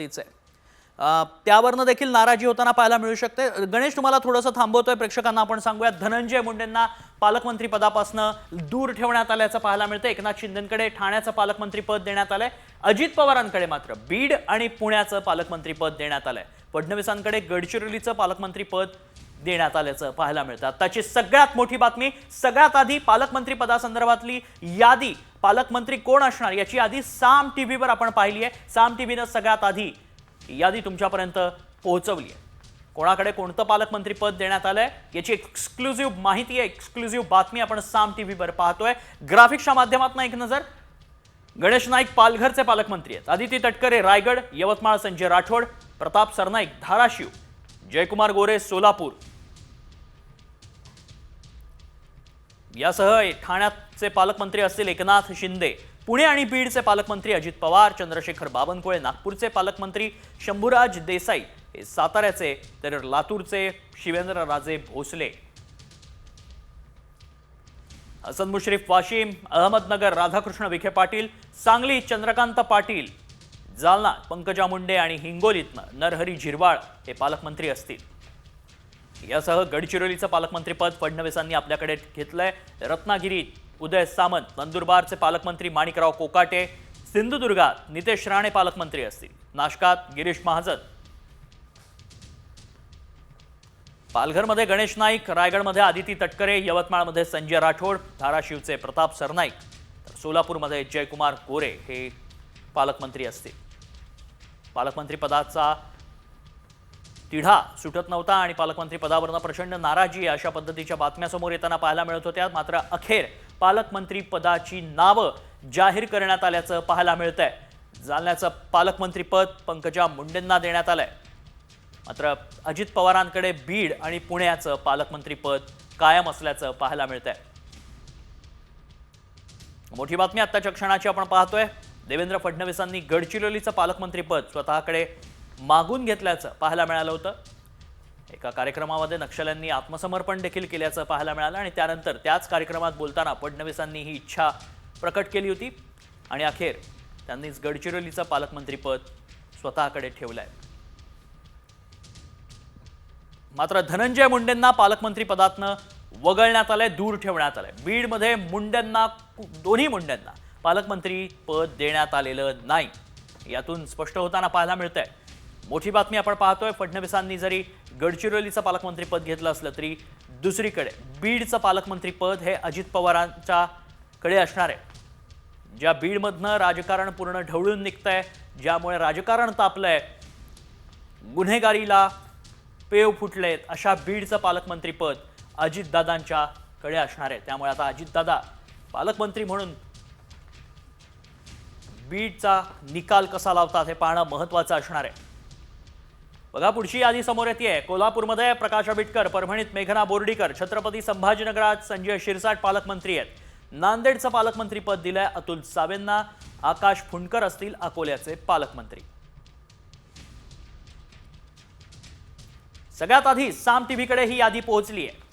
आहे. त्यावरनं देखील नाराजी होताना पाहायला मिळू शकते. गणेश तुम्हाला थोडंसं थांबवतोय. प्रेक्षकांना आपण सांगूया धनंजय मुंडेंना पालकमंत्री पदापासून दूर ठेवण्यात आल्याचं पाहायला मिळतं एकनाथ शिंदेकडे ठाण्याचं पालकमंत्री पद देण्यात आलंय. अजित पवारांकडे मात्र बीड आणि पुण्याचं पालकमंत्री पद देण्यात आलंय. फडणवीसांकडे गडचिरोलीचं पालकमंत्री पद देण्यात आल्याचं पाहायला मिळतं. आत्ताची सगळ्यात मोठी बातमी सगळ्यात आधी पालकमंत्री पदासंदर्भातली यादी पालकमंत्री कोण असणार याची आधी साम टी व्हीवर आपण पाहिली आहे. साम टी व्हीनं सगळ्यात आधी यादी तुमच्यापर्यंत पोहोचवली आहे. कोणाकडे कोणतं पालकमंत्री पद देण्यात आलंय याची एक्सक्लुझिव्ह माहिती आहे एक्सक्लुझिव्ह बातमी आपण साम टी व्हीवर पाहतोय. ग्राफिक्सच्या माध्यमातून एक नजर गणेश नाईक पालघरचे पालकमंत्री आहेत. आदिती तटकरे रायगड यवतमाळ संजय राठोड प्रताप सरनाईक धाराशिव जयकुमार गोरे सोलापूर. यासह ठाण्याचे पालकमंत्री असतील एकनाथ शिंदे पुणे आणि बीडचे पालकमंत्री अजित पवार चंद्रशेखर बावनकुळे नागपूरचे पालकमंत्री शंभूराज देसाई हे साताऱ्याचे तर लातूरचे शिवेंद्र राजे भोसले. हसन मुश्रीफ वाशिम अहमदनगर राधाकृष्ण विखे पाटील सांगली चंद्रकांत पाटील जालना पंकजा मुंडे आणि हिंगोलीतनं नरहरी झिरवाळ हे पालकमंत्री असतील. यासह गडचिरोलीचं पालकमंत्रीपद फडणवीसांनी आपल्याकडे घेतलंय. रत्नागिरी उदय सामंत नंदुरबारचे पालकमंत्री माणिकराव कोकाटे सिंधुदुर्गात नितेश राणे पालकमंत्री असतील. नाशकात गिरीश महाजन. पालघरमध्ये गणेश नाईक रायगडमध्ये आदिती तटकरे यवतमाळमध्ये संजय राठोड धाराशिवचे प्रताप सरनाईक. तर सोलापूरमध्ये जयकुमार गोरे हे पालकमंत्री असतील. पालकमंत्री पदाचा तिढा सुटत नव्हता आणि पालकमंत्री पदावरनं प्रचंड नाराजी अशा पद्धतीच्या बातम्या समोर येताना पाहायला मिळत होत्या. मात्र अखेर पालकमंत्री पदाची नावं जाहीर करण्यात आल्याचं पाहायला मिळतंय. जालन्याचं पालकमंत्रीपद पंकजा मुंडेंना देण्यात आलंय. मात्र अजित पवारांकडे बीड आणि पुण्याचं पालकमंत्रीपद कायम असल्याचं पाहायला मिळतंय. मोठी बातमी आत्ताच्या क्षणाची आपण पाहतोय. देवेंद्र फडणवीसांनी गडचिरोलीचं पालकमंत्रीपद स्वतःकडे मागून घेतल्याचं पाहायला मिळालं होतं. एका कार्यक्रमामध्ये नक्षल्यांनी आत्मसमर्पण देखील केल्याचं पाहायला मिळालं आणि त्यानंतर त्याच कार्यक्रमात बोलताना फडणवीसांनी ही इच्छा प्रकट केली होती. आणि अखेर त्यांनीच गडचिरोलीचं पालकमंत्रीपद स्वतःकडे ठेवलं आहे मात्र धनंजय मुंडेंना पालकमंत्रीपदातनं वगळण्यात आलंय दूर ठेवण्यात आलंय. बीडमध्ये मुंडेंना दोन्ही मुंडेंना पालकमंत्री पद देण्यात आलेलं नाही. यातून स्पष्ट होताना पाहायला मिळतंय. मोठी बातमी आपण पाहतोय. फडणवीसांनी जरी गडचिरोलीचं पालकमंत्रीपद घेतलं असलं तरी दुसरीकडे बीडचं पालकमंत्रीपद हे अजित पवारांच्या कडे असणार आहे. ज्या बीडमधनं राजकारण पूर्ण ढवळून निघतंय ज्यामुळे राजकारण तापलंय गुन्हेगारीला पेव फुटलेत अशा बीडचं पालकमंत्रीपद अजितदादांच्या कडे असणार आहे. त्यामुळे आता अजितदादा पालकमंत्री म्हणून बीडचा निकाल कसा लावतात हे पाहणं महत्वाचं असणार आहे. बघा पुढची यादी समोर येते कोल्हापूरमध्ये प्रकाश आंबेडकर परभणीत मेघना बोर्डीकर छत्रपती संभाजीनगरात संजय शिरसाट पालकमंत्री आहेत. नांदेडचं पालकमंत्रीपद दिलंय अतुल सावेंना. आकाश फुंडकर असतील अकोल्याचे पालकमंत्री. सगळ्यात आधी साम टीव्हीकडे ही यादी पोहोचली आहे.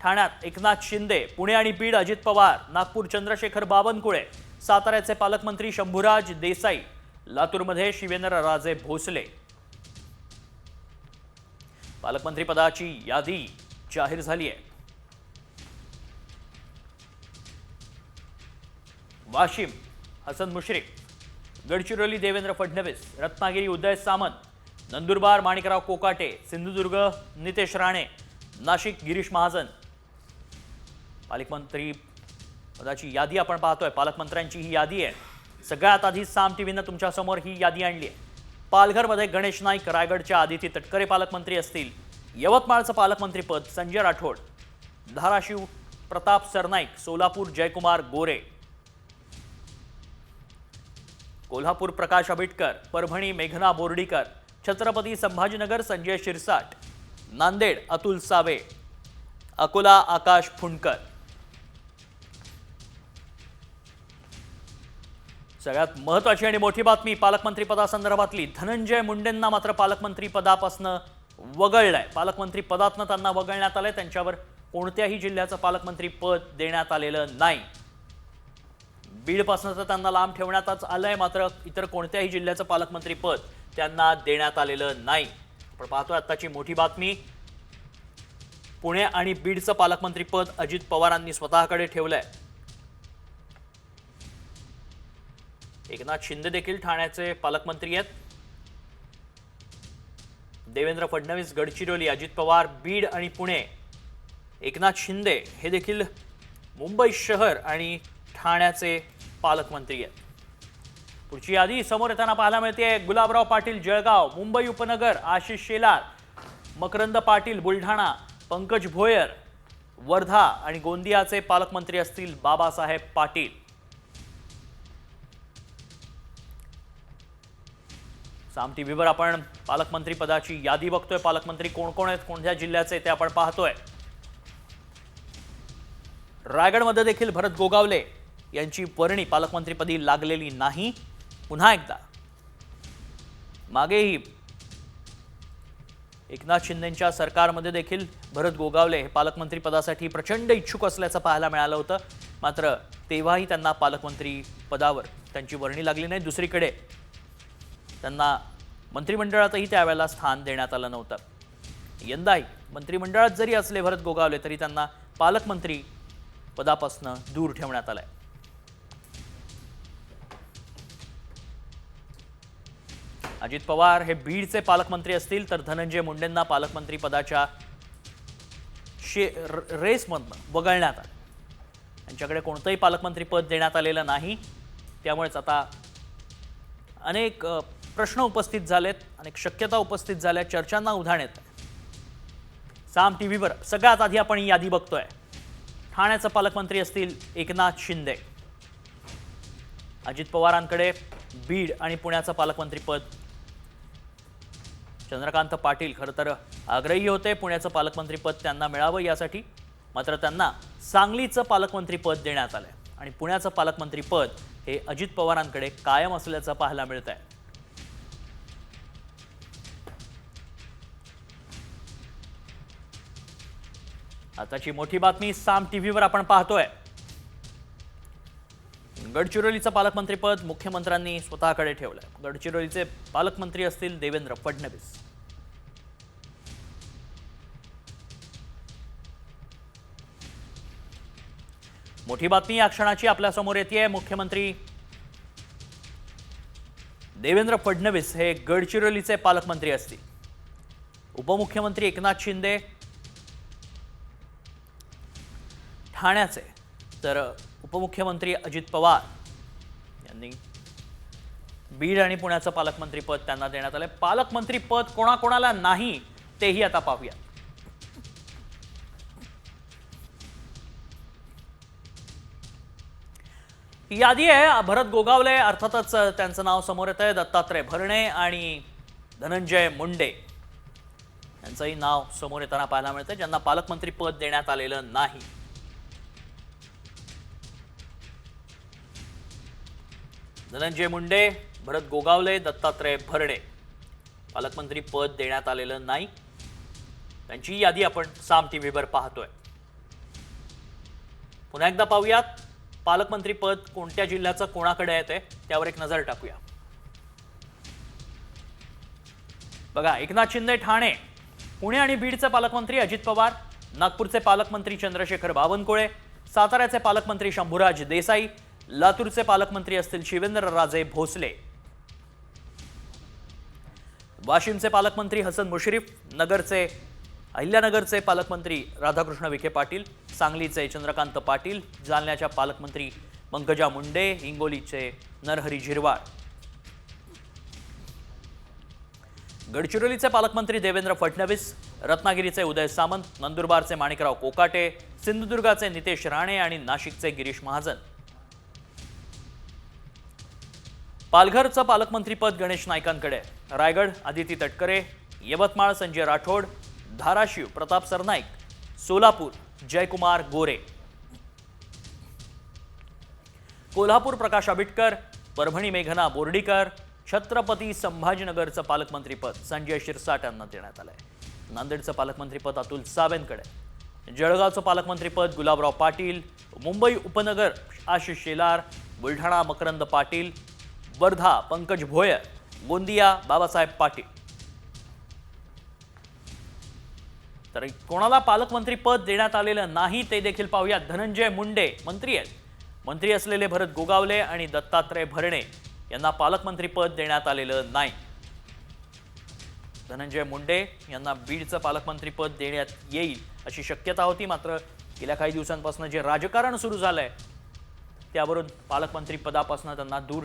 ठाण्यात एकनाथ शिंदे पुणे आणि बीड अजित पवार नागपूर चंद्रशेखर बावनकुळे साताऱ्याचे पालकमंत्री शंभूराज देसाई लातूरमध्ये शिवेंद्र राजे भोसले. पालकमंत्री पदाची यादी जाहीर झाली आहे वाशिम हसन मुश्रीफ गडचिरोली देवेंद्र फडणवीस रत्नागिरी उदय सामंत नंदुरबार माणिकराव कोकाटे सिंधुदुर्ग नितेश राणे नाशिक गिरीश महाजन. पालकमंत्री पदाची यादी आपण पाहतोय. पालकमंत्र्यांची ही यादी आहे. सगळ्यात आधी साम टीव्हीनं तुमच्यासमोर ही यादी आणली आहे. पालघरमध्ये गणेश नाईक रायगडच्या आदिती तटकरे पालकमंत्री असतील. यवतमाळचं पालकमंत्रीपद संजय राठोड. धाराशिव प्रताप सरनाईक सोलापूर जयकुमार गोरे. कोल्हापूर प्रकाश आंबेडकर परभणी मेघना बोर्डीकर. छत्रपती संभाजीनगर संजय शिरसाट. नांदेड अतुल सावे. अकोला आकाश फुंडकर. सगळ्यात महत्वाची आणि मोठी बातमी पालकमंत्री पदासंदर्भातली धनंजय मुंडेंना मात्र पालकमंत्री पदापासनं वगळलंय. पालकमंत्री पदातनं त्यांना वगळण्यात आलंय. त्यांच्यावर कोणत्याही जिल्ह्याचं पालकमंत्री पद देण्यात आलेलं नाही. बीडपासून तर त्यांना लांब ठेवण्यातच आलंय मात्र इतर कोणत्याही जिल्ह्याचं पालकमंत्रीपद त्यांना देण्यात आलेलं नाही. आपण पाहतोय आत्ताची मोठी बातमी. पुणे आणि बीडचं पालकमंत्रीपद अजित पवारांनी स्वतःकडे ठेवलंय. एकनाथ शिंदे देखील ठाण्याचे पालकमंत्री आहेत. देवेंद्र फडणवीस गडचिरोली अजित पवार बीड आणि पुणे. एकनाथ शिंदे हे देखील मुंबई शहर आणि ठाण्याचे पालकमंत्री आहेत. पुढची यादी समोर येताना पाहायला मिळते गुलाबराव पाटील जळगाव मुंबई उपनगर आशिष शेलार मकरंद पाटील बुलढाणा पंकज भोयर वर्धा आणि गोंदियाचे पालकमंत्री असतील बाबासाहेब पाटील. साम टी व्हीवर आपण पालकमंत्री पदाची यादी बघतोय. पालकमंत्री कोण कोण आहेत? कोणत्या जिल्ह्याचे ते आपण पाहतोय. रायगडमध्ये देखील भरत गोगावले यांची वर्णी पालकमंत्रीपदी लागलेली नाही. पुन्हा एकदा. मागेही एकनाथ शिंदेच्या सरकारमध्ये देखील भरत गोगावले हे पालकमंत्री पदासाठी प्रचंड इच्छुक असल्याचं पाहायला मिळालं होतं. मात्र तेव्हाही त्यांना पालकमंत्री पदावर त्यांची वर्णी लागली नाही. दुसरीकडे त्यांना मंत्रिमंडळातही त्यावेळेला स्थान देण्यात आलं नव्हतं. यंदाही मंत्रिमंडळात जरी असले भरत गोगावले तरी त्यांना पालकमंत्री पदापासून दूर ठेवण्यात आलंय. अजित पवार हे बीडचे पालकमंत्री असतील तर धनंजय मुंडेंना पालकमंत्री पदाच्या शे रेसमधनं वगळण्यात आलं. त्यांच्याकडे कोणतंही पालकमंत्री पद देण्यात आलेलं नाही. त्यामुळेच आता अनेक प्रश्न उपस्थित झालेत अनेक शक्यता उपस्थित झाल्या चर्चांना उधाण येत साम टी व्हीवर सगळ्यात आधी आपण ही यादी बघतोय. ठाण्याचे पालकमंत्री असतील एकनाथ शिंदे. अजित पवारांकडे बीड आणि पुण्याचं पालकमंत्रीपद चंद्रकांत पाटील खरं तर आग्रही होते पुण्याचं पालकमंत्रीपद त्यांना मिळावं यासाठी. मात्र त्यांना सांगलीचं पालकमंत्रीपद देण्यात आलंय. आणि पुण्याचं पालकमंत्रीपद हे अजित पवारांकडे कायम असल्याचं पाहायला मिळत आहे आताची मोठी बातमी साम टीव्हीवर आपण पाहतोय. गडचिरोलीचं पालकमंत्रीपद मुख्यमंत्र्यांनी स्वतःकडे ठेवलंय. गडचिरोलीचे पालकमंत्री असतील देवेंद्र फडणवीस. मोठी बातमी या क्षणाची आपल्यासमोर येते मुख्यमंत्री देवेंद्र फडणवीस हे गडचिरोलीचे पालकमंत्री असतील. उपमुख्यमंत्री एकनाथ शिंदे ठाण्याचे तर उपमुख्यमंत्री अजित पवार यांनी बीड आणि पुण्याचं पालकमंत्रीपद त्यांना देण्यात आलंय. पालकमंत्रीपद कोणाकोणाला नाही तेही आता पाहूया यादी आहे भरत गोगावले अर्थातच त्यांचं नाव समोर येत आहे दत्तात्रय भरणे आणि धनंजय मुंडे. यांचंही नाव समोर येताना पाहायला मिळतं ज्यांना पालकमंत्री पद देण्यात आलेलं नाही. धनंजय मुंडे भरत गोगावले दत्तात्रय भरणे. पालकमंत्री पद देण्यात आलेलं नाही. त्यांची यादी आपण साम टी व्हीवर पाहतोय. पुन्हा एकदा पाहूयात पालकमंत्री पद कोणत्या जिल्ह्याचं कोणाकडे येते त्यावर एक नजर टाकूया. बघा एकनाथ शिंदे ठाणे पुणे आणि बीडचे पालकमंत्री अजित पवार नागपूरचे पालकमंत्री चंद्रशेखर बावनकुळे साताऱ्याचे पालकमंत्री शंभूराज देसाई लातूरचे पालकमंत्री असतील शिवेंद्र राजे भोसले. वाशिमचे पालकमंत्री हसन मुश्रीफ नगरचे अहिल्यानगरचे पालकमंत्री राधाकृष्ण विखे पाटील सांगलीचे चंद्रकांत पाटील जालन्याच्या पालकमंत्री पंकजा मुंडे हिंगोलीचे नरहरी झिरवाळ. गडचिरोलीचे पालकमंत्री देवेंद्र फडणवीस रत्नागिरीचे उदय सामंत नंदुरबारचे माणिकराव कोकाटे सिंधुदुर्गाचे नितेश राणे आणि नाशिकचे गिरीश महाजन. पालघरचं पालकमंत्रीपद गणेश नाईकांकडे. रायगड आदिती तटकरे यवतमाळ संजय राठोड धाराशिव प्रताप सरनाईक सोलापूर जयकुमार गोरे. कोल्हापूर प्रकाश आबिटकर परभणी मेघना बोर्डीकर छत्रपती संभाजीनगरचं पालकमंत्रीपद संजय शिरसाट यांना देण्यात आलंय. नांदेडचं पालकमंत्रीपद अतुल सावेंकडे जळगावचं पालकमंत्रीपद गुलाबराव पाटील मुंबई उपनगर आशिष शेलार बुलढाणा मकरंद पाटील वर्धा पंकज भोयर गोंदिया बाबासाहेब पाटील. तर कोणाला पालकमंत्री पद देण्यात आलेलं नाही ते देखील पाहूया धनंजय मुंडे मंत्री आहेत. मंत्री असलेले भरत गोगावले आणि दत्तात्रय भरणे यांना पालकमंत्री पद देण्यात आलेलं नाही. धनंजय मुंडे यांना बीडचं पालकमंत्री पद देण्यात येईल अशी शक्यता होती मात्र गेल्या काही दिवसांपासून जे राजकारण सुरू झालंय त्यावरून पालकमंत्री पदापासून त्यांना दूर